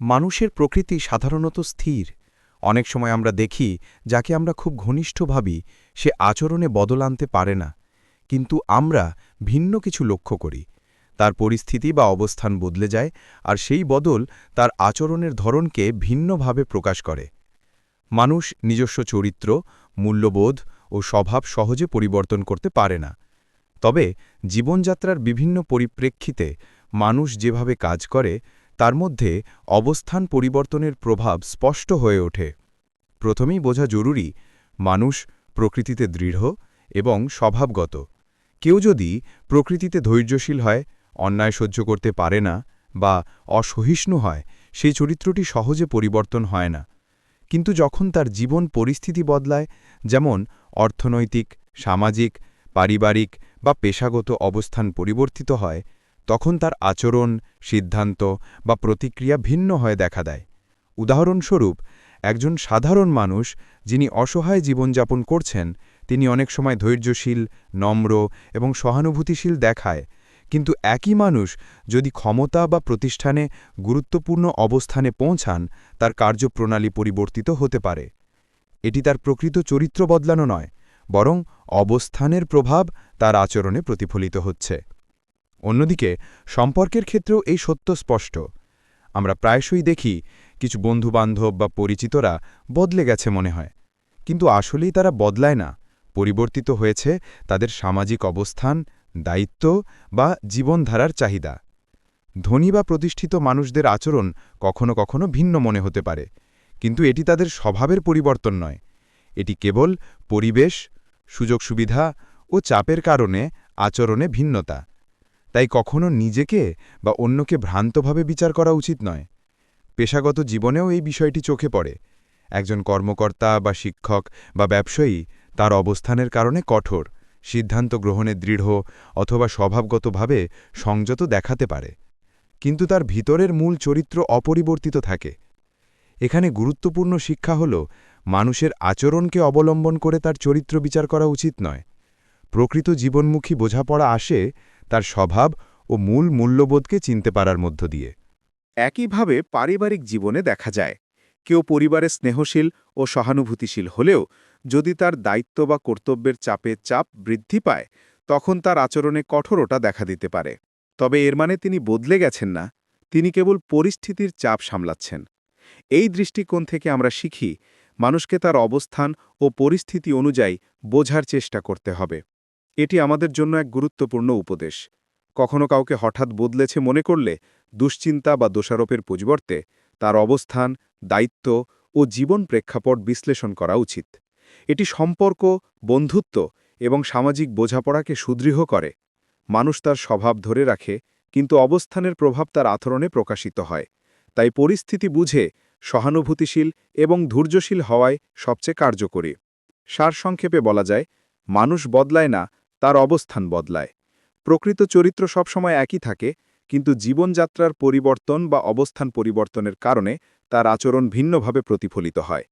মানুষের প্রকৃতি সাধারণত স্থির। অনেক সময় আমরা দেখি, যাকে আমরা খুব ঘনিষ্ঠ ভাবি, সে আচরণে বদল আনতে পারে না। কিন্তু আমরা ভিন্ন কিছু লক্ষ্য করি। তার পরিস্থিতি বা অবস্থান বদলে যায়, আর সেই বদল তার আচরণের ধরনকে ভিন্নভাবে প্রকাশ করে। মানুষ নিজস্ব চরিত্র, মূল্যবোধ ও স্বভাব সহজে পরিবর্তন করতে পারে না। তবে জীবনযাত্রার বিভিন্ন পরিপ্রেক্ষিতে মানুষ যেভাবে কাজ করে তার মধ্যে অবস্থান পরিবর্তনের প্রভাব স্পষ্ট হয়ে ওঠে। প্রথমেই বোঝা জরুরি, মানুষ প্রকৃতিতে দৃঢ় এবং স্বভাবগত। কেউ যদি প্রকৃতিতে ধৈর্যশীল হয়, অন্যায় সহ্য করতে পারে না বা অসহিষ্ণু হয়, সেই চরিত্রটি সহজে পরিবর্তন হয় না। কিন্তু যখন তার জীবন পরিস্থিতি বদলায়, যেমন অর্থনৈতিক, সামাজিক, পারিবারিক বা পেশাগত অবস্থান পরিবর্তিত হয় তখন তার আচরণ, সিদ্ধান্ত বা প্রতিক্রিয়া ভিন্ন হয়ে দেখা দেয়। উদাহরণস্বরূপ, একজন সাধারণ মানুষ যিনি অসহায় জীবনযাপন করছেন, তিনি অনেক সময় ধৈর্যশীল, নম্র এবং সহানুভূতিশীল দেখায়। কিন্তু একই মানুষ যদি ক্ষমতা বা প্রতিষ্ঠানে গুরুত্বপূর্ণ অবস্থানে পৌঁছান, তার কার্যপ্রণালী পরিবর্তিত হতে পারে। এটি তার প্রকৃত চরিত্র বদলানো নয়, বরং অবস্থানের প্রভাব তার আচরণে প্রতিফলিত হচ্ছে। অন্যদিকে, সম্পর্কের ক্ষেত্রেও এই সত্য স্পষ্ট। আমরা প্রায়শই দেখি, কিছু বন্ধুবান্ধব বা পরিচিতরা বদলে গেছে মনে হয়। কিন্তু আসলেই তারা বদলায় না। পরিবর্তিত হয়েছে তাদের সামাজিক অবস্থান, দায়িত্ব বা জীবনধারার চাহিদা। ধনী বা প্রতিষ্ঠিত মানুষদের আচরণ কখনো কখনো ভিন্ন মনে হতে পারে। কিন্তু এটি তাদের স্বভাবের পরিবর্তন নয়। এটি কেবল পরিবেশ সুযোগ সুবিধা ও চাপের কারণে আচরণে ভিন্নতা। তাই কখনো নিজেকে বা অন্যকে ভ্রান্তভাবে বিচার করা উচিত নয়। পেশাগত জীবনেও এই বিষয়টি চোখে পড়ে। একজন কর্মকর্তা বা শিক্ষক বা ব্যবসায়ী তার অবস্থানের কারণে কঠোর, সিদ্ধান্ত গ্রহণে দৃঢ় অথবা স্বভাবগতভাবে সংযত দেখাতে পারে। কিন্তু তার ভিতরের মূল চরিত্র অপরিবর্তিত থাকে। এখানে গুরুত্বপূর্ণ শিক্ষা হল, মানুষের আচরণকে অবলম্বন করে তার চরিত্র বিচার করা উচিত নয়। প্রকৃত জীবনমুখী বোঝাপড়া আসে তার স্বভাব ও মূল মূল্যবোধকে চিনতে পারার মধ্য দিয়ে। একইভাবে পারিবারিক জীবনে দেখা যায়, কেউ পরিবারে স্নেহশীল ও সহানুভূতিশীল হলেও যদি তার দায়িত্ব বা কর্তব্যের চাপে চাপ বৃদ্ধি পায়, তখন তার আচরণে কঠোরতা দেখা দিতে পারে। তবে এর মানে তিনি বদলে গেছেন না, তিনি কেবল পরিস্থিতির চাপ সামলাচ্ছেন। এই দৃষ্টিকোণ থেকে আমরা শিখি, মানুষকে তার অবস্থান ও পরিস্থিতি অনুযায়ী বোঝার চেষ্টা করতে হবে। এটি আমাদের জন্য এক গুরুত্বপূর্ণ উপদেশ। কখনো কাউকে হঠাৎ বদলেছে মনে করলে দুশ্চিন্তা বা দোষারোপের পরিবর্তে তার অবস্থান, দায়িত্ব ও জীবন প্রেক্ষাপট বিশ্লেষণ করা উচিত। এটি সম্পর্ক, বন্ধুত্ব এবং সামাজিক বোঝাপড়াকে সুদৃঢ় করে। মানুষ তার স্বভাব ধরে রাখে, কিন্তু অবস্থানের প্রভাব তার আচরণে প্রকাশিত হয়। তাই পরিস্থিতি বুঝে, সহানুভূতিশীল এবং ধৈর্যশীল হওয়ায় সবচেয়ে কার্যকরী। সারসংক্ষেপে বলা যায়, মানুষ বদলায় না তার অবস্থান বদলায়। প্রকৃত চরিত্র সবসময় একই থাকে, কিন্তু জীবনযাত্রার পরিবর্তন বা অবস্থান পরিবর্তনের কারণে তার আচরণ ভিন্নভাবে প্রতিফলিত হয়।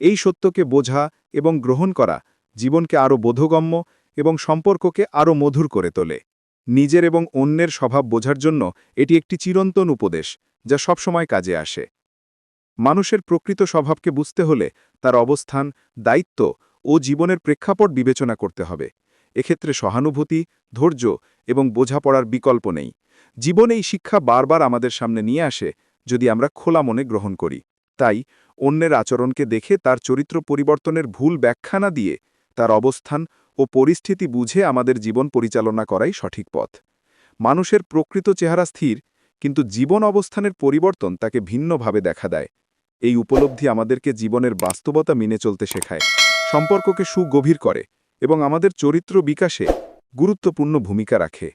এই সত্যকে বোঝা এবং গ্রহণ করা জীবনকে আরও বোধগম্য এবং সম্পর্ককে আরও মধুর করে তোলে। নিজের এবং অন্যের স্বভাব বোঝার জন্য এটি একটি চিরন্তন উপদেশ যা সবসময় কাজে আসে। মানুষের প্রকৃত স্বভাবকে বুঝতে হলে তার অবস্থান, দায়িত্ব ও জীবনের প্রেক্ষাপট বিবেচনা করতে হবে। এক্ষেত্রে সহানুভূতি, ধৈর্য এবং বোঝাপড়ার বিকল্প নেই। জীবন এই শিক্ষা বারবার আমাদের সামনে নিয়ে আসে যদি আমরা খোলা মনে গ্রহণ করি। তাই অন্যের আচরণকে দেখে তার চরিত্র পরিবর্তনের ভুল ব্যাখ্যা না দিয়ে তার অবস্থান ও পরিস্থিতি বুঝে আমাদের জীবন পরিচালনা করাই সঠিক পথ। মানুষের প্রকৃত চেহারা স্থির, কিন্তু জীবন অবস্থানের পরিবর্তন তাকে ভিন্নভাবে দেখা দেয়। এই উপলব্ধি আমাদেরকে জীবনের বাস্তবতা মেনে চলতে শেখায়, সম্পর্ককে সুগভীর করে এবং আমাদের চরিত্র বিকাশে গুরুত্বপূর্ণ ভূমিকা রাখে।